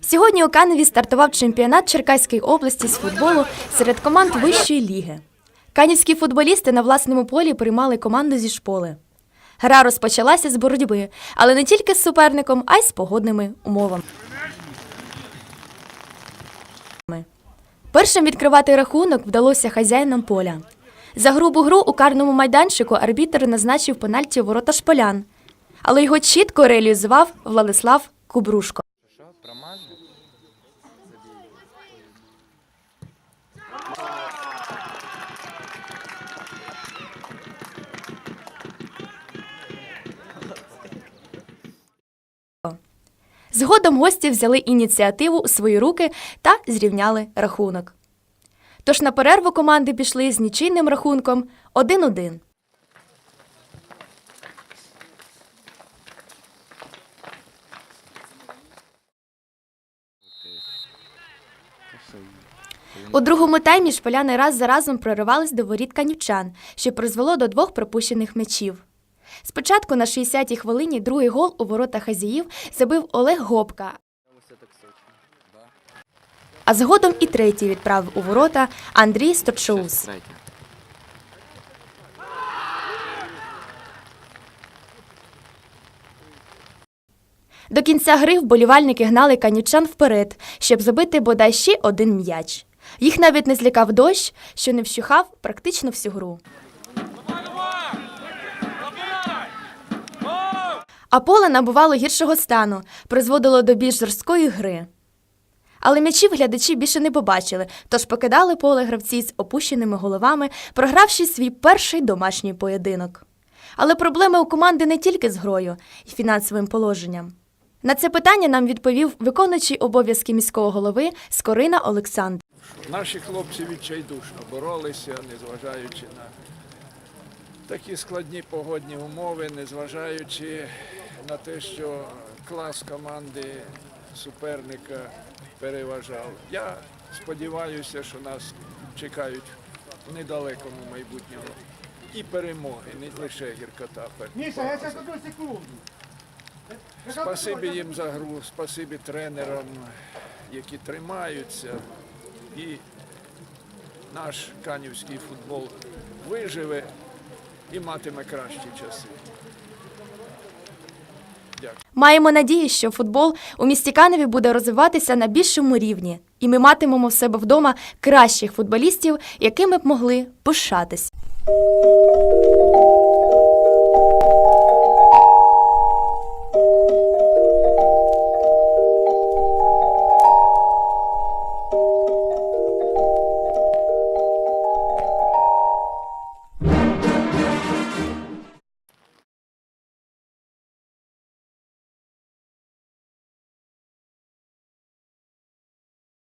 Сьогодні у Каневі стартував чемпіонат Черкаської області з футболу серед команд вищої ліги. Канівські футболісти на власному полі приймали команду зі шполи. Гра розпочалася з боротьби, але не тільки з суперником, а й з погодними умовами. Першим відкривати рахунок вдалося хазяїнам поля. За грубу гру у карному майданчику арбітр назначив пенальті ворота шполян, але його чітко реалізував Владислав Кубрушко. Згодом гості взяли ініціативу у свої руки та зрівняли рахунок. Тож на перерву команди пішли з нічийним рахунком 1-1. У другому таймі шполяни раз за разом проривались до воріт канівчан, що призвело до двох пропущених м'ячів. Спочатку на 60-й хвилині другий гол у ворота хазяїв забив Олег Гопка. А згодом і третій відправив у ворота Андрій Сточоус. До кінця гри вболівальники гнали канючан вперед, щоб забити бодай ще один м'яч. Їх навіть не злякав дощ, що не вщухав практично всю гру. А поле набувало гіршого стану, призводило до більш жорсткої гри. Але м'ячів глядачі більше не побачили, тож покидали поле гравці з опущеними головами, програвши свій перший домашній поєдинок. Але проблеми у команди не тільки з грою і фінансовим положенням. На це питання нам відповів виконуючий обов'язки міського голови Скорина Олександр. Наші хлопці відчайдушно боролися, незважаючи на такі складні погодні умови, незважаючи на те, що клас команди суперника переважав. Я сподіваюся, що нас чекають в недалекому майбутньому і перемоги, не лише гіркота. Миша, я сейчас одну секунду. Спасибі їм за гру, спасибі тренерам, які тримаються. І наш канівський футбол виживе і матиме кращі часи. Дякую. Маємо надію, що футбол у місті Каневі буде розвиватися на більшому рівні, і ми матимемо в себе вдома кращих футболістів, якими б могли пишатись.